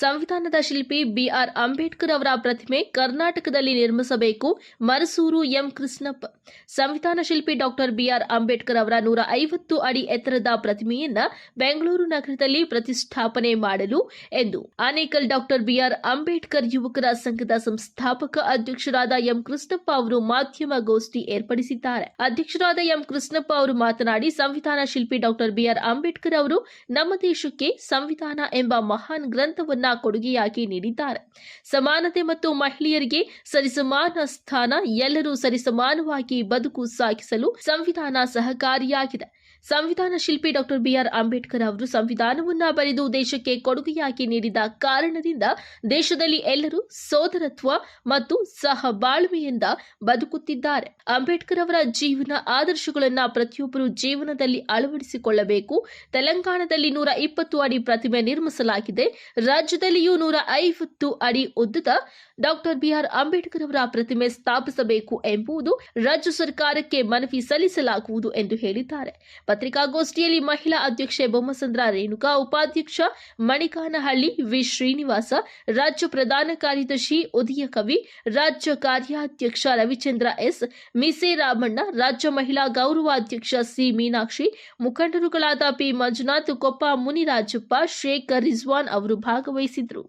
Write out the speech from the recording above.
ಸಂವಿಧಾನದ ಶಿಲ್ಪಿ ಬಿಆರ್ ಅಂಬೇಡ್ಕರ್ ಅವರ ಪ್ರತಿಮೆ ಕರ್ನಾಟಕದಲ್ಲಿ ನಿರ್ಮಿಸಬೇಕು. ಮರಸೂರು ಎಂ ಕೃಷ್ಣಪ್ಪ. ಸಂವಿಧಾನ ಶಿಲ್ಪಿ ಡಾಕ್ಟರ್ ಬಿಆರ್ ಅಂಬೇಡ್ಕರ್ ಅವರ ನೂರ ಐವತ್ತು ಅಡಿ ಎತ್ತರದ ಪ್ರತಿಮೆಯನ್ನ ಬೆಂಗಳೂರು ನಗರದಲ್ಲಿ ಪ್ರತಿಷ್ಠಾಪನೆ ಮಾಡಲು ಎಂದು ಆನೇಕಲ್ ಡಾಕ್ಟರ್ ಬಿಆರ್ ಅಂಬೇಡ್ಕರ್ ಯುವಕರ ಸಂಘದ ಸಂಸ್ಥಾಪಕ ಅಧ್ಯಕ್ಷರಾದ ಎಂ ಕೃಷ್ಣಪ್ಪ ಅವರು ಮಾಧ್ಯಮ ಗೋಷ್ಠಿ ಏರ್ಪಡಿಸಿದ್ದಾರೆ. ಅಧ್ಯಕ್ಷರಾದ ಎಂ ಕೃಷ್ಣಪ್ಪ ಅವರು ಮಾತನಾಡಿ, ಸಂವಿಧಾನ ಶಿಲ್ಪಿ ಡಾಕ್ಟರ್ ಬಿಆರ್ ಅಂಬೇಡ್ಕರ್ ಅವರು, ನಮ್ಮ ದೇಶಕ್ಕೆ ಸಂವಿಧಾನ ಎಂಬ ಮಹಾನ್ ಗ್ರಂಥವನ್ನ ಕೊಡುಗೆಯಾಗಿ ನೀಡಿದ್ದಾರೆ. ಸಮಾನತೆ ಮತ್ತು ಮಹಿಳೆಯರಿಗೆ ಸರಿಸಮಾನ ಸ್ಥಾನ, ಎಲ್ಲರೂ ಸರಿಸಮಾನವಾಗಿ ಬದುಕು ಸಾಗಿಸಲು ಸಂವಿಧಾನ ಸಹಕಾರಿಯಾಗಿದೆ. ಸಂವಿಧಾನ ಶಿಲ್ಪಿ ಡಾಕ್ಟರ್ ಬಿಆರ್ ಅಂಬೇಡ್ಕರ್ ಅವರು ಸಂವಿಧಾನವನ್ನ ಬರೆದು ದೇಶಕ್ಕೆ ಕೊಡುಗೆಯಾಗಿ ನೀಡಿದ ಕಾರಣದಿಂದ ದೇಶದಲ್ಲಿ ಎಲ್ಲರೂ ಸೋದರತ್ವ ಮತ್ತು ಸಹಬಾಳ್ವೆಯಿಂದ ಬದುಕುತ್ತಿದ್ದಾರೆ. ಅಂಬೇಡ್ಕರ್ ಅವರ ಜೀವನ ಆದರ್ಶಗಳನ್ನ ಪ್ರತಿಯೊಬ್ಬರು ಜೀವನದಲ್ಲಿ ಅಳವಡಿಸಿಕೊಳ್ಳಬೇಕು. ತೆಲಂಗಾಣದಲ್ಲಿ ನೂರ ಇಪ್ಪತ್ತು ಅಡಿ ಪ್ರತಿಮೆ ನಿರ್ಮಿಸಲಾಗಿದೆ. ರಾಜ್ಯದಲ್ಲಿಯೂ ನೂರ ಐವತ್ತು ಅಡಿ ಉದ್ದದ ಡಾಕ್ಟರ್ ಬಿಆರ್ ಅಂಬೇಡ್ಕರ್ ಅವರ ಪ್ರತಿಮೆ ಸ್ಥಾಪಿಸಬೇಕು ಎಂಬುದು ರಾಜ್ಯ ಸರ್ಕಾರಕ್ಕೆ ಮನವಿ ಸಲ್ಲಿಸಲಾಗುವುದು ಎಂದು ಹೇಳಿದ್ದಾರೆ. ಪತ್ರಿಕಾಗೋಷ್ಠಿಯಲ್ಲಿ ಮಹಿಳಾ ಅಧ್ಯಕ್ಷೆ ಬೊಮ್ಮಸಂದ್ರ ರೇಣುಕಾ, ಉಪಾಧ್ಯಕ್ಷ ಮಣಿಕಾನಹಳ್ಳಿ ವಿ. ಶ್ರೀನಿವಾಸ, ರಾಜ್ಯ ಪ್ರಧಾನ ಕಾರ್ಯದರ್ಶಿ ಉದಯ ಕವಿ, ರಾಜ್ಯ ಕಾರ್ಯಾಧ್ಯಕ್ಷ ರವಿಚಂದ್ರ ಎಸ್, ಮಿಸೆ ರಾಮಣ್ಣ, ರಾಜ್ಯ ಮಹಿಳಾ ಗೌರವಾಧ್ಯಕ್ಷ ಸಿ. ಮೀನಾಕ್ಷಿ, ಮುಖಂಡರುಗಳಾದ ಪಿ. ಮಂಜುನಾಥ್, ಕೊಪ್ಪ ಮುನಿರಾಜಪ್ಪ, ಶೇಖರ್ ರಿಜ್ವಾನ್ ಅವರು ವಹಿಸಿದ್ರು